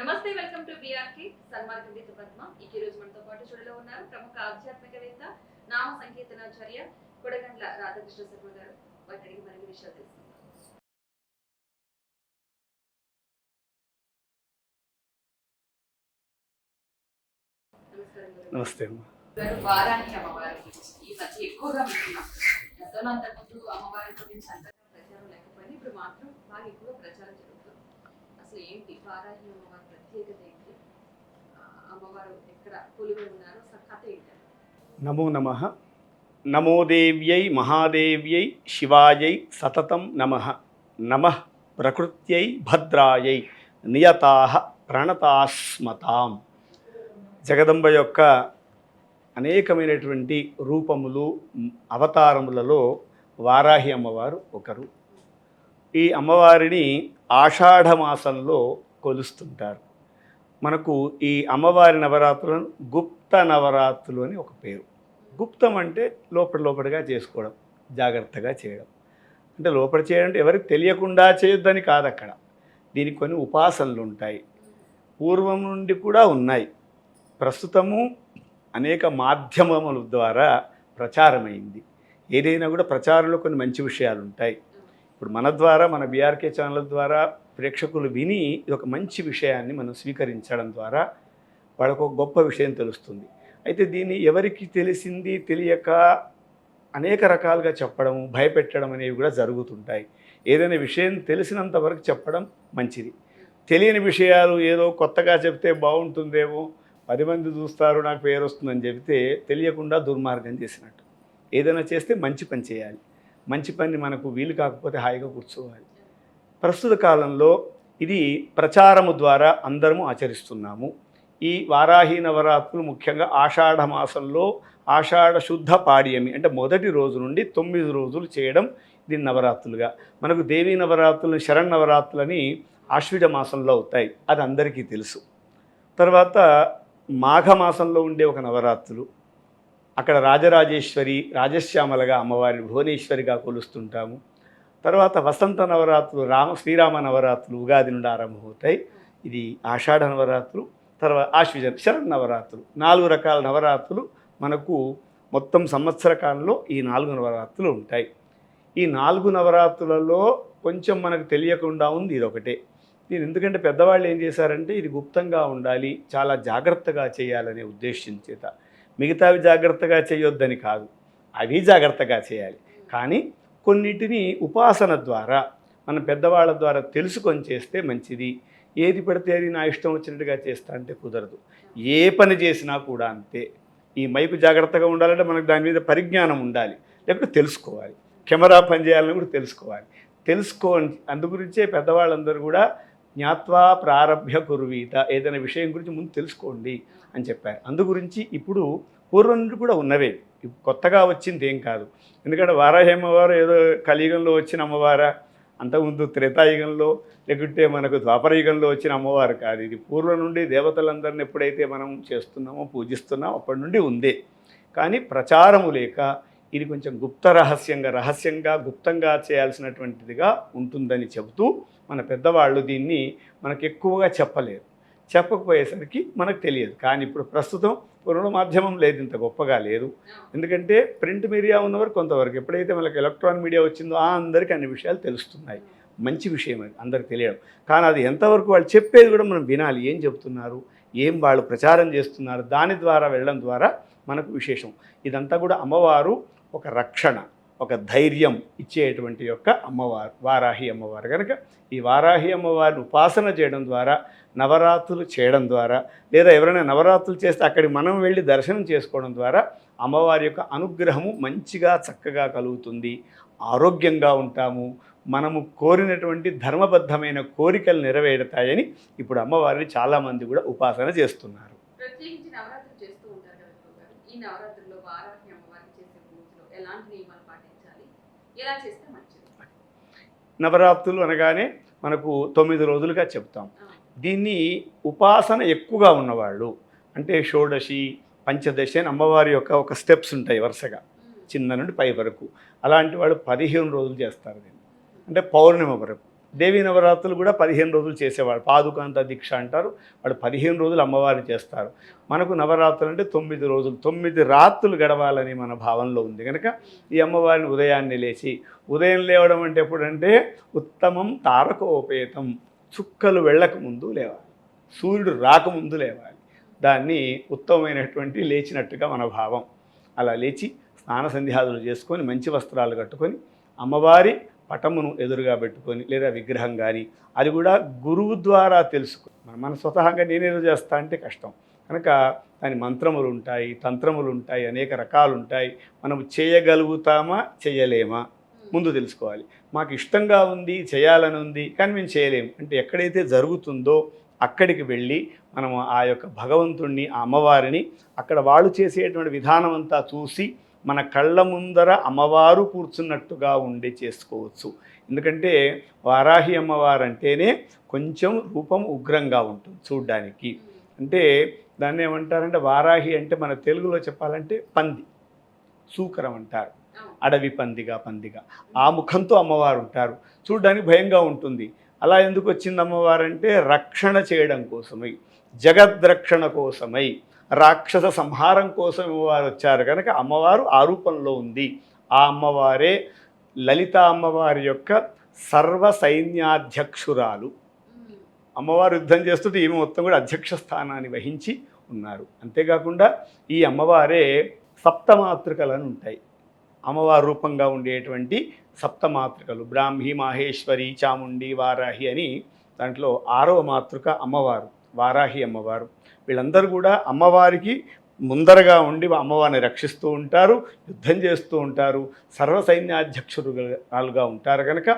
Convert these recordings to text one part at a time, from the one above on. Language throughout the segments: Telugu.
నమస్తే వెల్కమ్ టు బిఆర్కి సన్మార్గం విత్ పద్మ. ఈ రోజు మనతో పాటు చూడలో ఉన్నారు ప్రముఖ ఆధ్యాత్మికవేత్త నామ సంకీర్తనాచార్య కొడగండ్ల రాధాకృష్ణ శర్మ గారు. వాటిని అడిగి మరిన్ని విషయాలు తెలుసుకుందాం. నమస్తే వారాహి అమ్మవారి ఈ మధ్య ఎక్కువగా వింటున్నాం గతంలో అంతకుముందు అమ్మవారి గురించి అంతగా ప్రచారం లేకపోయినా ఇప్పుడు మాత్రం బాగా ఎక్కువగా ప్రచారం జరుగుతుంది. అసలు ఏంటి వారాహి అమ్మవారి ప్రత్యేకత ఏంటి అమ్మవారు ఎక్కడ కొలివి ఉన్నారో కథ ఏంటి? నమో నమ. నమోదేవ్యై మహాదేవ్యై శివాయై సతతం నమ. నమ ప్రకృత్యై భద్రాయై నియతా ప్రణతాస్మతాం. జగదంబ యొక్క అనేకమైనటువంటి రూపములు అవతారములలో వారాహి అమ్మవారు ఒకరు. ఈ అమ్మవారిని ఆషాఢమాసంలో కొలుస్తుంటారు. మనకు ఈ అమ్మవారి నవరాత్రులను గుప్త నవరాత్రులు అని ఒక పేరు. గుప్తం అంటే లోపల లోపలిగా చేసుకోవడం జాగ్రత్తగా చేయడం. అంటే లోపల చేయడం అంటే ఎవరికి తెలియకుండా చేయొద్దని కాదు అక్కడ. దీనికి కొన్ని ఉపాసనలు ఉంటాయి. పూర్వం నుండి కూడా ఉన్నాయి. ప్రస్తుతము అనేక మాధ్యమముల ద్వారా ప్రచారమైంది. ఏదైనా కూడా ప్రచారంలో కొన్ని మంచి విషయాలు ఉంటాయి. ఇప్పుడు మన ద్వారా మన బీఆర్కే ఛానల్ ద్వారా ప్రేక్షకులు విని ఇది ఒక మంచి విషయాన్ని మనం స్వీకరించడం ద్వారా వాళ్ళకు ఒక గొప్ప విషయం తెలుస్తుంది. అయితే దీన్ని ఎవరికి తెలిసింది తెలియక అనేక రకాలుగా చెప్పడం భయపెట్టడం అనేవి కూడా జరుగుతుంటాయి. ఏదైనా విషయం తెలిసినంత వరకు చెప్పడం మంచిది. తెలియని విషయాలు ఏదో కొత్తగా చెప్తే బాగుంటుందేమో పది మంది చూస్తారు నాకు పేరు వస్తుందని చెబితే తెలియకుండా దుర్మార్గం చేసినట్టు. ఏదైనా చేస్తే మంచి పని చేయాలి. మంచి పని మనకు వీలు కాకపోతే హాయిగా కూర్చోవాలి. ప్రస్తుత కాలంలో ఇది ప్రచారము ద్వారా అందరము ఆచరిస్తున్నాము. ఈ వారాహి నవరాత్రులు ముఖ్యంగా ఆషాఢ మాసంలో ఆషాఢ శుద్ధ పాడ్యమి అంటే మొదటి రోజు నుండి తొమ్మిది రోజులు చేయడం దీని నవరాత్రులుగా. మనకు దేవీ నవరాత్రులు శరణ్ నవరాత్రులని ఆశ్విజ మాసంలో అవుతాయి. అది అందరికీ తెలుసు. తర్వాత మాఘమాసంలో ఉండే ఒక నవరాత్రులు. అక్కడ రాజరాజేశ్వరి రాజశ్యామలగా అమ్మవారిని భువనేశ్వరిగా కొలుస్తుంటాము. తర్వాత వసంత నవరాత్రులు రామ శ్రీరామ నవరాత్రులు ఉగాది నుండి ఆరంభమవుతాయి. ఇది ఆషాఢ నవరాత్రులు తర్వాత ఆశ్విజ శరణ్ నవరాత్రులు. నాలుగు రకాల నవరాత్రులు మనకు మొత్తం సంవత్సర కాలంలో ఈ నాలుగు నవరాత్రులు ఉంటాయి. ఈ నాలుగు నవరాత్రులలో కొంచెం మనకు తెలియకుండా ఉంది ఇది ఒకటే దీని ఎందుకంటే పెద్దవాళ్ళు ఏం చేశారంటే ఇది గుప్తంగా ఉండాలి చాలా జాగ్రత్తగా చేయాలనే ఉద్దేశం చేత. మిగతావి జాగ్రత్తగా చేయొద్దని కాదు. అవి జాగ్రత్తగా చేయాలి. కానీ కొన్నిటిని ఉపాసన ద్వారా మన పెద్దవాళ్ళ ద్వారా తెలుసుకొని చేస్తే మంచిది. ఏది పడితే అది నా ఇష్టం వచ్చినట్టుగా చేస్తా అంటే కుదరదు. ఏ పని చేసినా కూడా అంతే. ఈ మైకు జాగ్రత్తగా ఉండాలంటే మనకు దాని మీద పరిజ్ఞానం ఉండాలి. లేకపోతే తెలుసుకోవాలి. కెమెరా పనిచేయాలని కూడా తెలుసుకోవాలి. తెలుసుకో అందుగురించే పెద్దవాళ్ళందరూ కూడా జ్ఞాత్వా ప్రారభ్య కురువీత ఏదైనా విషయం గురించి ముందు తెలుసుకోండి అని చెప్పారు. అందుగురించి ఇప్పుడు పూర్వం నుండి కూడా ఉన్నవే. కొత్తగా వచ్చింది ఏం కాదు. ఎందుకంటే వారాహి అమ్మవారు ఏదో కలియుగంలో వచ్చిన అమ్మవారా అంతకుముందు త్రేతాయుగంలో లేకుంటే మనకు ద్వాపరయుగంలో వచ్చిన అమ్మవారు కాదు. ఇది పూర్వం నుండి దేవతలందరిని ఎప్పుడైతే మనం చేస్తున్నామో పూజిస్తున్నామో అప్పటి నుండి ఉందే. కానీ ప్రచారము లేక ఇది కొంచెం గుప్త రహస్యంగా రహస్యంగా గుప్తంగా చేయాల్సినటువంటిదిగా ఉంటుందని చెబుతూ మన పెద్దవాళ్ళు దీన్ని మనకు ఎక్కువగా చెప్పలేరు. చెప్పకపోయేసరికి మనకు తెలియదు. కానీ ఇప్పుడు ప్రస్తుతం పురుణ మాధ్యమం లేదు ఇంత గొప్పగా లేదు. ఎందుకంటే ప్రింట్ మీడియా ఉన్నవారు కొంతవరకు ఎప్పుడైతే మనకి ఎలక్ట్రానిక్ మీడియా వచ్చిందో ఆ అందరికీ అన్ని విషయాలు తెలుస్తున్నాయి. మంచి విషయం అందరికి తెలియడం. కానీ అది ఎంతవరకు వాళ్ళు చెప్పేది కూడా మనం వినాలి. ఏం చెప్తున్నారు? ఏం వాళ్ళు ప్రచారం చేస్తున్నారు? దాని ద్వారా వెళ్ళడం ద్వారా మనకు విశేషం. ఇదంతా కూడా అమ్మవారు ఒక రక్షణ. ఒక ధైర్యం ఇచ్చేటువంటి యొక్క అమ్మవారు వారాహి అమ్మవారు. కనుక ఈ వారాహి అమ్మవారిని ఉపాసన చేయడం ద్వారా నవరాత్రులు చేయడం ద్వారా లేదా ఎవరైనా నవరాత్రులు చేస్తే అక్కడికి మనం వెళ్ళి దర్శనం చేసుకోవడం ద్వారా అమ్మవారి యొక్క అనుగ్రహము మంచిగా చక్కగా కలుగుతుంది. ఆరోగ్యంగా ఉంటాము. మనము కోరినటువంటి ధర్మబద్ధమైన కోరికలు నెరవేరుతాయని ఇప్పుడు అమ్మవారిని చాలామంది కూడా ఉపాసన చేస్తున్నారు ప్రత్యేకించి నవరాత్రులు చేస్తూ ఉంటారు కదా గురువు గారు ఈ నవరాత్రుల్లో వారాహి అమ్మవారికి చేసే పూజలో ఎలాంటి నియమాలు పాటించాలి ఎలా చేస్తే మంచిది? నవరాత్రులు అనగానే మనకు తొమ్మిది రోజులుగా చెప్తాం. దీన్ని ఉపాసన ఎక్కువగా ఉన్నవాళ్ళు అంటే షోడశి పంచదశి అని అమ్మవారి యొక్క ఒక స్టెప్స్ ఉంటాయి వరుసగా చిన్న నుండి పై వరకు. అలాంటి వాళ్ళు పదిహేను రోజులు చేస్తారు దీన్ని. అంటే పౌర్ణమి వరకు. దేవీ నవరాత్రులు కూడా పదిహేను రోజులు చేసేవాడు పాదుకాంత దీక్ష అంటారు. వాళ్ళు పదిహేను రోజులు అమ్మవారిని చేస్తారు. మనకు నవరాత్రులు అంటే తొమ్మిది రోజులు తొమ్మిది రాత్రులు గడవాలని మన భావనలో ఉంది. కనుక ఈ అమ్మవారిని ఉదయాన్నే లేచి ఉదయం లేవడం అంటే ఎప్పుడంటే ఉత్తమం తారకోపేతం. చుక్కలు వెళ్ళక ముందు లేవాలి. సూర్యుడు రాకముందు లేవాలి. దాన్ని ఉత్తమమైనటువంటి లేచినట్టుగా మన భావం. అలా లేచి స్నాన సంధ్యాదులు చేసుకొని మంచి వస్త్రాలు కట్టుకొని అమ్మవారి పటమును ఎదురుగా పెట్టుకొని లేదా విగ్రహం కానీ అది కూడా గురువు ద్వారా తెలుసుకుని మన మన స్వతహాగా నేనేదో చేస్తా అంటే కష్టం. కనుక దాని మంత్రములు ఉంటాయి తంత్రములు ఉంటాయి అనేక రకాలు ఉంటాయి మనం చేయగలుగుతామా చేయలేమా ముందు తెలుసుకోవాలి. మాకు ఇష్టంగా ఉంది చేయాలని ఉంది కానీ మేము చేయలేము అంటే ఎక్కడైతే జరుగుతుందో అక్కడికి వెళ్ళి మనం ఆ యొక్క భగవంతుణ్ణి ఆ అమ్మవారిని అక్కడ వాళ్ళు చేసేటువంటి విధానం అంతా చూసి మన కళ్ళ ముందర అమ్మవారు కూర్చున్నట్టుగా ఉండి చేసుకోవచ్చు. ఎందుకంటే వారాహి అమ్మవారు అంటేనే కొంచెం రూపం ఉగ్రంగా ఉంటుంది చూడ్డానికి. అంటే దాన్ని ఏమంటారంటే వారాహి అంటే మన తెలుగులో చెప్పాలంటే పంది. సూకరం అంటారు. అడవి పందిగా పందిగా. ఆ ముఖంతో అమ్మవారు ఉంటారు. చూడడానికి భయంగా ఉంటుంది. అలా ఎందుకు వచ్చింది అమ్మవారు అంటే రక్షణ చేయడం కోసమై జగద్రక్షణ కోసమై రాక్షస సంహారం కోసం వారు వచ్చారు. కనుక అమ్మవారు ఆ రూపంలో ఉంది. ఆ అమ్మవారే లలిత అమ్మవారి యొక్క సర్వ సైన్యాధ్యక్షురాలు. అమ్మవారు యుద్ధం చేస్తుంటే ఈమె మొత్తం కూడా అధ్యక్ష స్థానాన్ని వహించి ఉన్నారు. అంతేకాకుండా ఈ అమ్మవారే సప్తమాతృకలను ఉంటాయి. అమ్మవారి రూపంగా ఉండేటువంటి సప్తమాతృకలు. బ్రాహ్మి మాహేశ్వరి చాముండి వారాహి అని దాంట్లో ఆరవ మాతృక అమ్మవారు. వారాహి అమ్మవారు. వీళ్ళందరూ కూడా అమ్మవారికి ముందరగా ఉండి అమ్మవారిని రక్షిస్తూ ఉంటారు యుద్ధం చేస్తూ ఉంటారు సర్వ సైన్యాధ్యక్షులుగా ఉంటారు కనుక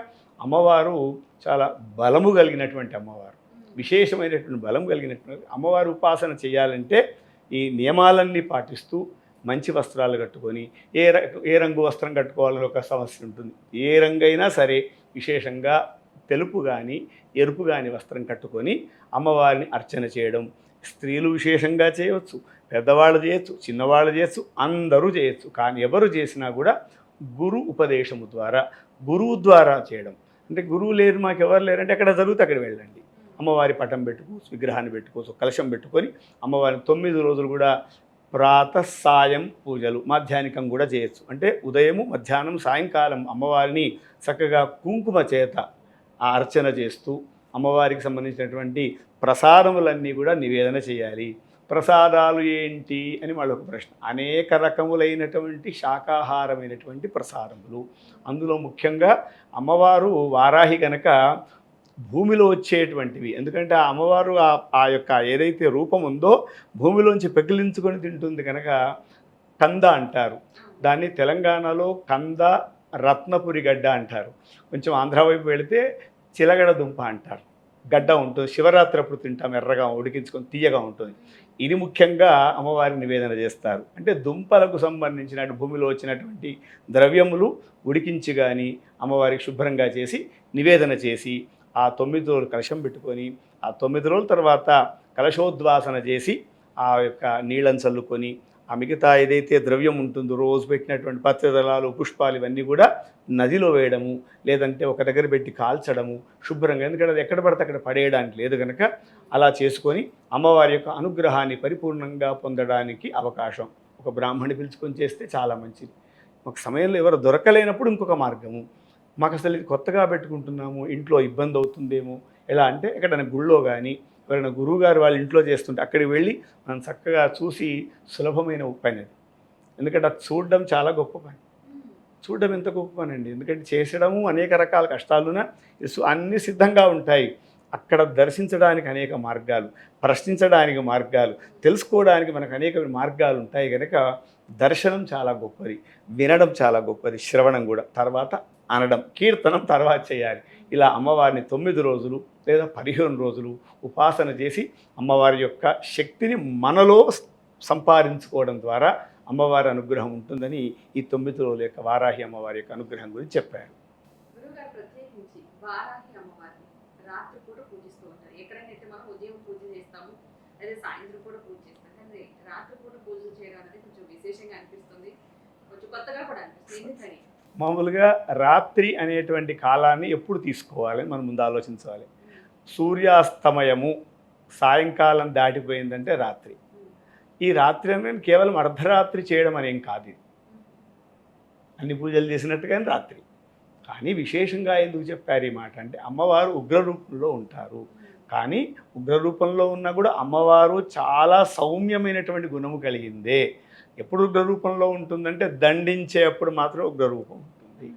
అమ్మవారు చాలా బలము కలిగినటువంటి అమ్మవారు. విశేషమైనటువంటి బలం కలిగినటువంటి అమ్మవారి ఉపాసన చేయాలంటే ఈ నియమాలన్నీ పాటిస్తూ మంచి వస్త్రాలు కట్టుకొని ఏ ర ఏ రంగు వస్త్రం కట్టుకోవాలని ఒక సమస్య ఉంటుంది. ఏ రంగైనా సరే విశేషంగా తెలుపు కానీ ఎరుపు కానీ వస్త్రం కట్టుకొని అమ్మవారిని అర్చన చేయడం. స్త్రీలు విశేషంగా చేయవచ్చు పెద్దవాళ్ళు చేయొచ్చు చిన్నవాళ్ళు చేయొచ్చు అందరూ చేయొచ్చు. కానీ ఎవరు చేసినా కూడా గురు ఉపదేశము ద్వారా గురువు ద్వారా చేయడం. అంటే గురువు లేరు మాకు ఎవరు లేరంటే అక్కడ జరిగితే అక్కడ వెళ్ళండి. అమ్మవారి పటం పెట్టుకోవచ్చు విగ్రహాన్ని పెట్టుకోవచ్చు కలశం పెట్టుకొని అమ్మవారిని తొమ్మిది రోజులు కూడా ప్రాత సాయం పూజలు మాధ్యానికం కూడా చేయొచ్చు. అంటే ఉదయము మధ్యాహ్నం సాయంకాలం అమ్మవారిని చక్కగా కుంకుమ చేత ఆ అర్చన చేస్తూ అమ్మవారికి సంబంధించినటువంటి ప్రసాదములన్నీ కూడా నివేదన చేయాలి. ప్రసాదాలు ఏంటి అని వాళ్ళ ప్రశ్న. అనేక రకములైనటువంటి శాకాహారమైనటువంటి ప్రసాదములు. అందులో ముఖ్యంగా అమ్మవారు వారాహి గనక భూమిలో వచ్చేటువంటివి. ఎందుకంటే ఆ అమ్మవారు ఆ ఆ యొక్క ఏదైతే రూపం ఉందో భూమిలోంచి పెకిలించుకొని తింటుంది కనుక కంద అంటారు. దాన్ని తెలంగాణలో కంద రత్నపురి గడ్డ అంటారు. కొంచెం ఆంధ్ర వైపు వెళితే చిలగడ దుంప అంటారు. గడ్డ ఉంటుంది శివరాత్రి అప్పుడు తింటాం ఎర్రగా ఉడికించుకొని తీయగా ఉంటుంది. ఇది ముఖ్యంగా అమ్మవారి నివేదన చేస్తారు. అంటే దుంపలకు సంబంధించిన భూమిలో వచ్చినటువంటి ద్రవ్యములు ఉడికించి కానీ అమ్మవారికి శుభ్రంగా చేసి నివేదన చేసి ఆ తొమ్మిది రోజులు కలశం పెట్టుకొని ఆ తొమ్మిది రోజుల తర్వాత కలశోద్వాసన చేసి ఆ యొక్క నీళ్ళని చల్లుకొని ఆ మిగతా ఏదైతే ద్రవ్యం ఉంటుందో రోజు పెట్టినటువంటి పత్రదళాలు పుష్పాలు ఇవన్నీ కూడా నదిలో వేయడము లేదంటే ఒక దగ్గర పెట్టి కాల్చడము శుభ్రంగా ఎందుకంటే అది ఎక్కడ పడితే అక్కడ పడేయడానికి లేదు కనుక అలా చేసుకొని అమ్మవారి యొక్క అనుగ్రహాన్ని పరిపూర్ణంగా పొందడానికి అవకాశం. ఒక బ్రాహ్మణి పిలుచుకొని చేస్తే చాలా మంచిది. ఒక సమయంలో ఎవరు దొరకలేనప్పుడు ఇంకొక మార్గము. మాకు అసలు ఇది కొత్తగా పెట్టుకుంటున్నాము ఇంట్లో ఇబ్బంది అవుతుందేమో ఎలా అంటే ఎక్కడైనా గుళ్ళో కానీ ఎవరైనా గురువు గారు వాళ్ళ ఇంట్లో చేస్తుంటే అక్కడికి వెళ్ళి మనం చక్కగా చూసి సులభమైన పని అది ఎందుకంటే అది చూడడం చాలా గొప్ప పని. చూడడం ఎంత గొప్ప పని అండి ఎందుకంటే చేసడము అనేక రకాల కష్టాలున అన్ని సిద్ధంగా ఉంటాయి. అక్కడ దర్శించడానికి అనేక మార్గాలు ప్రశ్నించడానికి మార్గాలు తెలుసుకోవడానికి మనకు అనేక మార్గాలు ఉంటాయి కనుక దర్శనం చాలా గొప్పది వినడం చాలా గొప్పది శ్రవణం కూడా. తర్వాత అనడం కీర్తనం తర్వాత చేయాలి. ఇలా అమ్మవారిని తొమ్మిది రోజులు లేదా పదిహేను రోజులు ఉపాసన చేసి అమ్మవారి యొక్క శక్తిని మనలో సంపాదించుకోవడం ద్వారా అమ్మవారి అనుగ్రహం ఉంటుందని ఈ తొమ్మిది రోజుల యొక్క వారాహి అమ్మవారి యొక్క అనుగ్రహం గురించి చెప్పారు. మామూలుగా రాత్రి అనేటువంటి కాలాన్ని ఎప్పుడు తీసుకోవాలి మనం ముందు ఆలోచించాలి. సూర్యాస్తమయము సాయంకాలం దాటిపోయిందంటే రాత్రి. ఈ రాత్రి అనేది కేవలం అర్ధరాత్రి చేయడం అనేం కాదు ఇది. అన్ని పూజలు చేసినట్టుగానే రాత్రి. కానీ విశేషంగా ఎందుకు చెప్పారు ఈ మాట అంటే అమ్మవారు ఉగ్రరూపంలో ఉంటారు. కానీ ఉగ్రరూపంలో ఉన్నా కూడా అమ్మవారు చాలా సౌమ్యమైనటువంటి గుణము కలిగిందే. ఎప్పుడు ఉగ్ర రూపంలో ఉంటుందంటే దండించేప్పుడు మాత్రం ఉగ్రరూపం ఉంటుంది.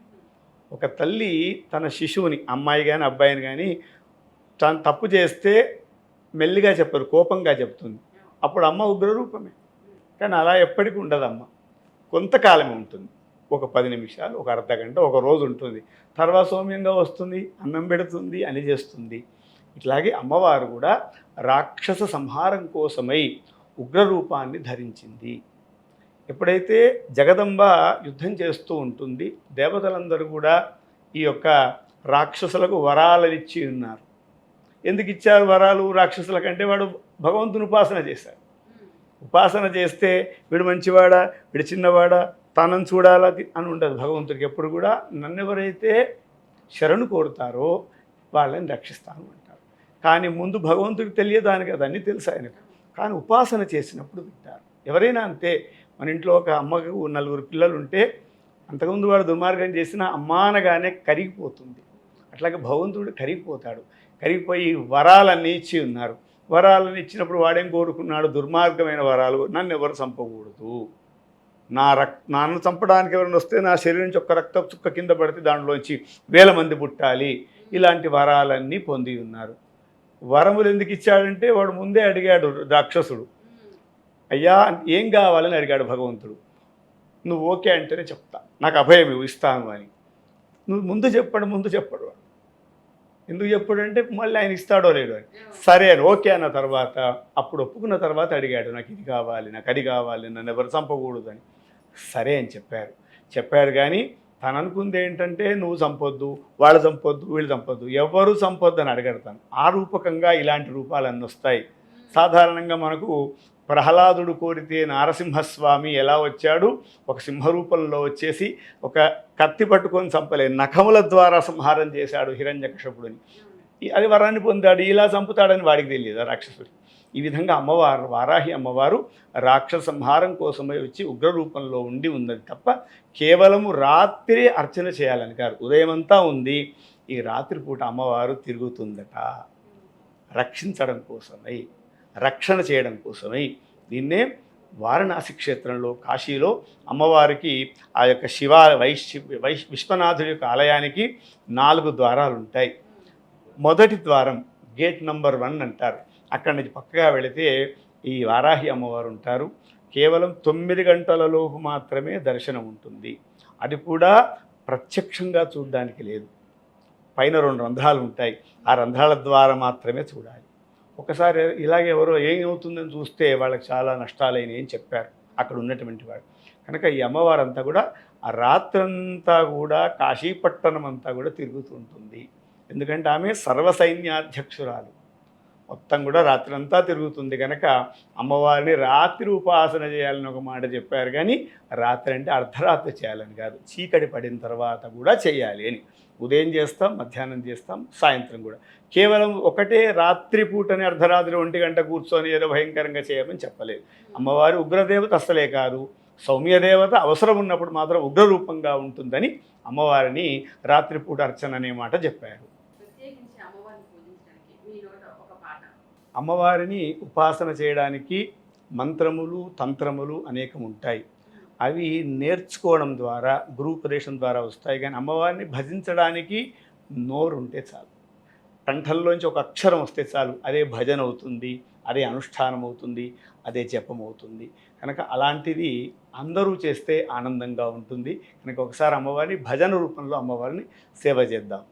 ఒక తల్లి తన శిశువుని అమ్మాయి కానీ అబ్బాయిని కానీ తను తప్పు చేస్తే మెల్లిగా చెప్పరు కోపంగా చెప్తుంది. అప్పుడు అమ్మ ఉగ్రరూపమే కానీ అలా ఎప్పటికీ ఉండదు అమ్మ కొంతకాలమే ఉంటుంది. ఒక పది నిమిషాలు ఒక అర్ధ గంట ఒక రోజు ఉంటుంది. తర్వాత సౌమ్యంగా వస్తుంది అన్నం పెడుతుంది అని చేస్తుంది. ఇట్లాగే అమ్మవారు కూడా రాక్షస సంహారం కోసమై ఉగ్ర రూపాన్ని ధరించింది. ఎప్పుడైతే జగదంబ యుద్ధం చేస్తూ ఉంటుంది దేవతలందరూ కూడా ఈ యొక్క రాక్షసులకు వరాలనిచ్చి ఉన్నారు. ఎందుకు ఇచ్చారు వరాలు రాక్షసుల కంటే వాడు భగవంతుని ఉపాసన చేశాడు. ఉపాసన చేస్తే వీడు మంచివాడా వీడు చిన్నవాడా తనను చూడాలా అని ఉండదు. భగవంతుడికి ఎప్పుడు కూడా నన్ను ఎవరైతే శరణు కోరుతారో వాళ్ళని రక్షిస్తాను అంటారు కానీ ముందు భగవంతుడికి తెలియదానికి అది తెలుసు ఆయనకు. కానీ ఉపాసన చేసినప్పుడు వింటారు. ఎవరైనా అంతే మన ఇంట్లో ఒక అమ్మకు నలుగురు పిల్లలు ఉంటే అంతకుముందు వాడు దుర్మార్గం చేసిన అమ్మానగానే కరిగిపోతుంది. అట్లాగే భగవంతుడు కరిగిపోతాడు. కరిగిపోయి వరాలన్నీ ఇచ్చి ఉన్నారు. వరాలను ఇచ్చినప్పుడు వాడేం కోరుకున్నాడు? దుర్మార్గమైన వరాలు నన్ను ఎవరు చంపకూడదు. నా రక్ నన్ను చంపడానికి ఎవరైనా వస్తే నా శరీరం నుంచి ఒక్క రక్త చుక్క కింద పడితే దాంట్లోంచి వేల మంది పుట్టాలి. ఇలాంటి వరాలన్నీ పొంది ఉన్నారు. వరములు ఎందుకు ఇచ్చాడంటే వాడు ముందే అడిగాడు రాక్షసుడు. అయ్యా ఏం కావాలని అడిగాడు భగవంతుడు. నువ్వు ఓకే అంటేనే చెప్తా. నాకు అభయం ఇస్తాను అని. నువ్వు ముందు చెప్పడు ముందు చెప్పడు వాడు. ఎందుకు చెప్పడు అంటే మళ్ళీ ఆయన ఇస్తాడో లేడో అని. సరే అని ఓకే అన్న తర్వాత అప్పుడు ఒప్పుకున్న తర్వాత అడిగాడు నాకు ఇది కావాలి నాకు అది కావాలి నన్ను ఎవరు చంపకూడదు అని. సరే అని చెప్పారు. చెప్పారు కానీ తను అనుకుంది ఏంటంటే నువ్వు చంపొద్దు వాళ్ళు చంపొద్దు వీళ్ళు చంపొద్దు ఎవరు చంపొద్దు అని అడగడతాను ఆ రూపకంగా ఇలాంటి రూపాలు అన్నీ వస్తాయి సాధారణంగా మనకు ప్రహ్లాదుడు కోరితే నారసింహస్వామి ఎలా వచ్చాడు? ఒక సింహరూపంలో వచ్చేసి ఒక కత్తి పట్టుకొని చంపలే. నఖముల ద్వారా సంహారం చేశాడు హిరణ్యకశపుడిని అది వరాన్ని పొందాడు. ఇలా చంపుతాడని వాడికి తెలియదు రాక్షసుడు. ఈ విధంగా అమ్మవారు వారాహి అమ్మవారు రాక్షస సంహారం కోసమై వచ్చి ఉగ్రరూపంలో ఉండి ఉన్నది తప్ప కేవలము రాత్రి అర్చన చేయాలని కాదు. ఉదయమంతా ఉంది. ఈ రాత్రిపూట అమ్మవారు తిరుగుతుందట. రక్షించడం కోసమై రక్షణ చేయడం కోసమై దీన్నే వారణాసి క్షేత్రంలో కాశీలో అమ్మవారికి ఆ యొక్క శివ వైశ్య వైశ్ విశ్వనాథుడి యొక్క ఆలయానికి నాలుగు ద్వారాలు ఉంటాయి మొదటి ద్వారం గేట్ నంబర్ వన్ అంటారు. అక్కడి నుంచి పక్కగా వెళితే ఈ వారాహి అమ్మవారు ఉంటారు. కేవలం తొమ్మిది గంటలలోపు మాత్రమే దర్శనం ఉంటుంది. అది కూడా ప్రత్యక్షంగా చూడడానికి లేదు. పైన రెండు రంధ్రాలు ఉంటాయి ఆ రంధ్రాల ద్వారా మాత్రమే చూడాలి. ఒకసారి ఇలాగే ఎవరో ఏమవుతుందని చూస్తే వాళ్ళకి చాలా నష్టాలైనవి అని చెప్పారు అక్కడ ఉన్నటువంటి వాడు. కనుక ఈ అమ్మవారంతా కూడా ఆ రాత్రంతా కూడా కాశీపట్టణం అంతా కూడా తిరుగుతుంటుంది ఎందుకంటే ఆమె సర్వసైన్యాధ్యక్షురాలు. మొత్తం కూడా రాత్రంతా తిరుగుతుంది కనుక అమ్మవారిని రాత్రి ఉపాసన చేయాలని ఒక మాట చెప్పారు కానీ రాత్రి అంటే అర్ధరాత్రి చేయాలని కాదు చీకటి పడిన తర్వాత కూడా చేయాలి అని. ఉదయం చేస్తాం మధ్యాహ్నం చేస్తాం సాయంత్రం కూడా. కేవలం ఒకటే రాత్రి పూటని అర్ధరాత్రి ఒంటి గంట కూర్చొని ఏదో భయంకరంగా చేయమని చెప్పలేదు. అమ్మవారి ఉగ్రదేవత అస్సలే కాదు. సౌమ్యదేవత అవసరం ఉన్నప్పుడు మాత్రం ఉగ్రరూపంగా ఉంటుందని అమ్మవారిని రాత్రిపూట అర్చన అనే మాట చెప్పారు ప్రత్యేకించి అమ్మవారిని పూజించడానికి మీ నోట ఒక పాట అమ్మవారిని ఉపాసన చేయడానికి మంత్రములు తంత్రములు అనేకం ఉంటాయి అవి నేర్చుకోవడం ద్వారా గురుపదేశం ద్వారా వస్తాయి కానీ అమ్మవారిని భజించడానికి నోరు ఉంటే చాలు. కంఠంలోంచి ఒక అక్షరం వస్తే చాలు. అదే భజన అవుతుంది అదే అనుష్ఠానం అవుతుంది అదే జపం అవుతుంది. కనుక అలాంటిది అందరూ చేస్తే ఆనందంగా ఉంటుంది. కనుక ఒకసారి అమ్మవారిని భజన రూపంలో అమ్మవారిని సేవ చేద్దాం.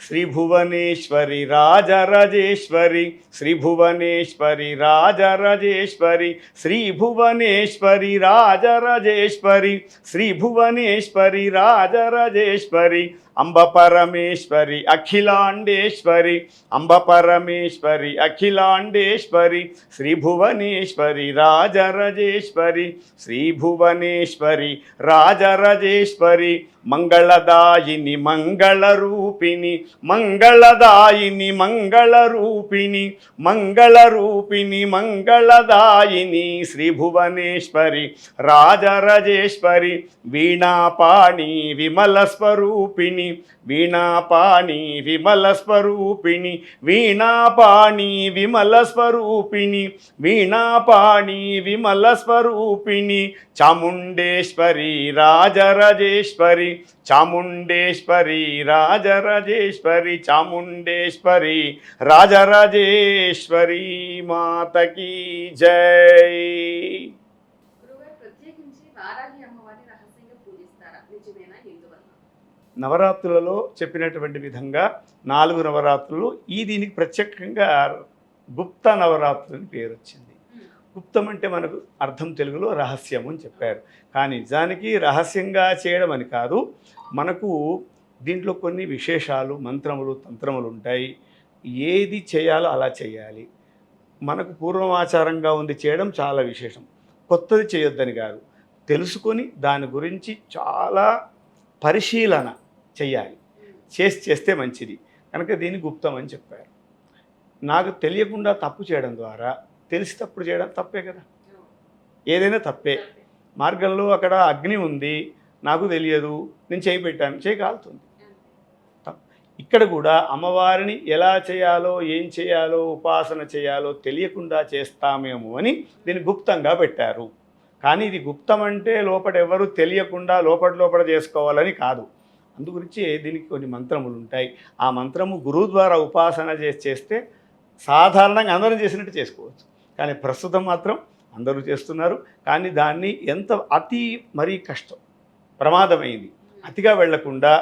శ్రీ భువనేశ్వరి రాజరాజేశ్వరి శ్రీ భువనేశ్వరి రాజరాజేశ్వరి శ్రీ భువనేశ్వరి రాజరాజేశ్వరి శ్రీ భువనేశ్వరి రాజరాజేశ్వరి అంబ పరమేశ్వరి అఖిలాండేశ్వరి అంబ పరమేశ్వరి అఖిలాండేశ్వరి శ్రీ భువనేశ్వరి రాజరజేశ్వరి శ్రీ భువనేశ్వరి రాజరజేశ్వరి మంగళదాయిని మంగళరూపిణి మంగళదాయిని మంగళరూపిణి మంగళరూపిణి మంగళదాయిని శ్రీ భువనేశ్వరి రాజరజేశ్వరి వీణాపాణి విమల స్వరూపిణి వీణాపాణి విమల స్వరూపిణి వీణాపాణి విమల స్వరూపిణి వీణాపాణి విమల స్వరూపిణి చాముండేశ్వరి రాజరాజేశ్వరి చాముండేశ్వరి రాజరాజేశ్వరి చాముండేశ్వరి రాజరాజేశ్వరి మాతకి జై. ప్రత్యేకించి వారాహి అమ్మవారిని రహస్యంగా పూజిస్తారా నిజమేనా ఎందువల్ల నవరాత్రులలో చెప్పినటువంటి విధంగా నాలుగు నవరాత్రులు. ఈ దీనికి ప్రత్యేకంగా గుప్త నవరాత్రులు అని పేరు వచ్చింది. గుప్తం అంటే మనకు అర్థం తెలుగులో రహస్యం అని చెప్పారు. కానీ నిజానికి రహస్యంగా చేయడం అని కాదు. మనకు దీంట్లో కొన్ని విశేషాలు మంత్రములు తంత్రములు ఉంటాయి. ఏది చేయాలో అలా చేయాలి. మనకు పూర్వమాచారంగా ఉంది చేయడం చాలా విశేషం. కొత్తది చేయొద్దని కాదు. తెలుసుకొని దాని గురించి చాలా పరిశీలన చేయాలి చేసి చేస్తే మంచిది. కనుక దీన్ని గుప్తం అని చెప్పారు. నాకు తెలియకుండా తప్పు చేయడం ద్వారా తెలిసి తప్పుడు చేయడం తప్పే కదా? ఏదైనా తప్పే. మార్గంలో అక్కడ అగ్ని ఉంది నాకు తెలియదు నేను చేయి పెట్టాను చేయి కాలుతుంది. ఇక్కడ కూడా అమ్మవారిని ఎలా చేయాలో ఏం చేయాలో ఉపాసన చేయాలో తెలియకుండా చేస్తామేమో అని దీన్ని గుప్తంగా పెట్టారు. కానీ ఇది గుప్తం అంటే లోపల ఎవరు తెలియకుండా లోపల లోపల చేసుకోవాలని కాదు. అందుగురించి దీనికి కొన్ని మంత్రములు ఉంటాయి. ఆ మంత్రము గురువు ద్వారా ఉపాసన చేసి చేస్తే సాధారణంగా అందరం చేసినట్టు చేసుకోవచ్చు. కానీ ప్రస్తుతం మాత్రం అందరూ చేస్తున్నారు. కానీ దాన్ని ఎంత అతి మరీ కష్టం ప్రమాదమైంది. అతిగా వెళ్ళకుండా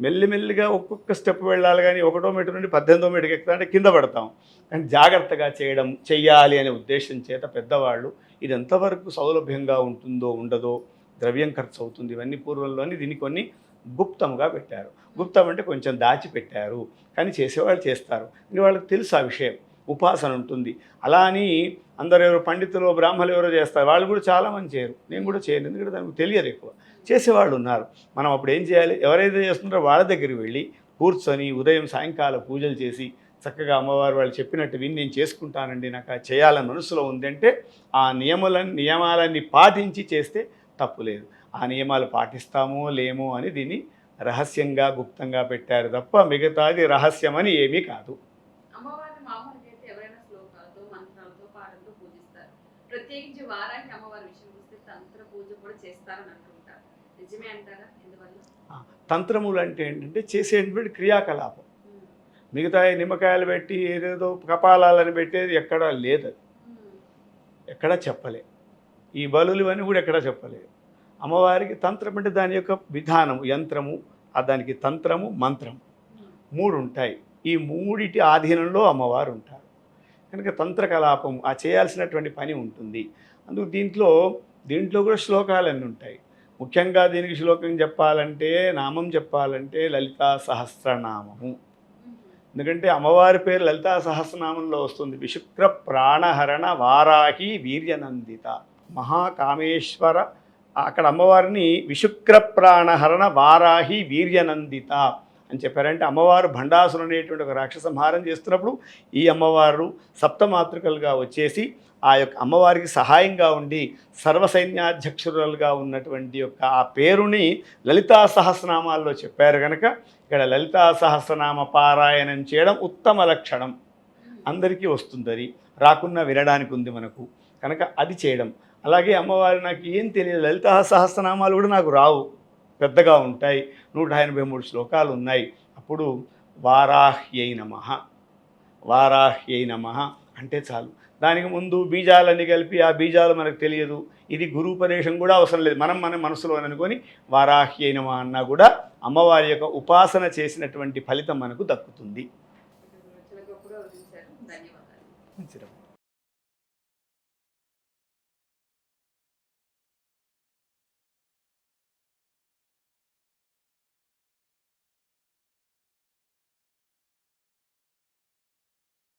మెల్లిమెల్లిగా ఒక్కొక్క స్టెప్ వెళ్ళాలి కానీ ఒకటో మీటర్ నుండి పద్దెనిమిదో మీటర్కి ఎక్కుతా అంటే కింద పడతాం. కానీ జాగ్రత్తగా చేయడం చెయ్యాలి అనే ఉద్దేశం చేత పెద్దవాళ్ళు ఇది ఎంతవరకు సౌలభ్యంగా ఉంటుందో ఉండదో ద్రవ్యం ఖర్చు అవుతుంది ఇవన్నీ పూర్వంలోని దీన్ని కొన్ని గుప్తంగా పెట్టారు. గుప్తం అంటే కొంచెం దాచిపెట్టారు. కానీ చేసేవాళ్ళు చేస్తారు. ఇది వాళ్ళకి తెలుసు ఆ విషయం. ఉపాసన ఉంటుంది. అలా అని అందరు ఎవరు పండితులు బ్రాహ్మలు ఎవరో చేస్తారు. వాళ్ళు కూడా చాలామంది చేయరు. నేను కూడా చేయను. ఎందుకంటే దానికి తెలియదు ఎక్కువ. చేసేవాళ్ళు ఉన్నారు. మనం అప్పుడు ఏం చేయాలి? ఎవరైతే చేస్తున్నారో వాళ్ళ దగ్గరికి వెళ్ళి కూర్చొని ఉదయం సాయంకాలం పూజలు చేసి చక్కగా అమ్మవారు వాళ్ళు చెప్పినట్టు విని నేను చేసుకుంటానండి నాకు చేయాలని మనసులో ఉందంటే ఆ నియమాల నియమాలన్నీ పాటించి చేస్తే తప్పు లేదు. ఆ నియమాలు పాటిస్తామో లేమో అని దీన్ని రహస్యంగా గుప్తంగా పెట్టారు తప్ప మిగతాది రహస్యమని ఏమీ కాదు. ప్రత్యేకించి అమ్మవారి విషయం తంత్ర పూజ కూడా చేస్తారని నిజమే అంటారా? ఎందువల్ల? తంత్రములు అంటే ఏంటంటే చేసేటువంటి క్రియాకలాపం. మిగతా నిమ్మకాయలు పెట్టి ఏదేదో కపాలాలని పెట్టేది ఎక్కడా లేదు. ఎక్కడా చెప్పలే. ఈ బలులు ఇవన్నీ కూడా ఎక్కడా చెప్పలే అమ్మవారికి తంత్రం అంటే దాని యొక్క విధానం యంత్రము దానికి తంత్రము మంత్రం మూడు ఉంటాయి ఈ మూడిటి ఆధీనంలో అమ్మవారు ఉంటారు కనుక తంత్రకలాపం ఆ చేయాల్సినటువంటి పని ఉంటుంది. అందుకు దీంట్లో దీంట్లో కూడా శ్లోకాలన్నీ ఉంటాయి. ముఖ్యంగా దీనికి శ్లోకం చెప్పాలంటే నామం చెప్పాలంటే లలితా సహస్రనామము. ఎందుకంటే అమ్మవారి పేరు లలితా సహస్రనామంలో వస్తుంది. విశుక్ర ప్రాణహరణ వారాహి వీర్యనందిత. మహాకామేశ్వర అక్కడ అమ్మవారిని విశుక్ర ప్రాణహరణ వారాహి వీర్యనందిత అని చెప్పారంటే అమ్మవారు భండాసురు అనేటువంటి ఒక రాక్షసంహారం చేస్తున్నప్పుడు ఈ అమ్మవారు సప్తమాతృకలుగా వచ్చేసి ఆ యొక్క అమ్మవారికి సహాయంగా ఉండి సర్వసైన్యాధ్యక్షురాలుగా ఉన్నటువంటి యొక్క ఆ పేరుని లలితా సహస్రనామాల్లో చెప్పారు కనుక ఇక్కడ లలితా సహస్రనామ పారాయణం చేయడం ఉత్తమ లక్షణం. అందరికీ వస్తుందని రాకున్నా వినడానికి ఉంది మనకు. కనుక అది చేయడం. అలాగే అమ్మవారు నాకు ఏం తెలియదు. లలిత సహస్రనామాలు కూడా నాకు రావు. పెద్దగా ఉంటాయి. నూట ఎనభై మూడు శ్లోకాలు ఉన్నాయి. అప్పుడు వారాహ్యై నమ. వారాహ్యై నమ అంటే చాలు. దానికి ముందు బీజాలన్నీ కలిపి ఆ బీజాలు మనకు తెలియదు. ఇది గురూపదేశం కూడా అవసరం లేదు. మనం మన మనసులో అనుకొని వారాహ్యై నమ అన్నా కూడా అమ్మవారి యొక్క ఉపాసన చేసినటువంటి ఫలితం మనకు దక్కుతుంది.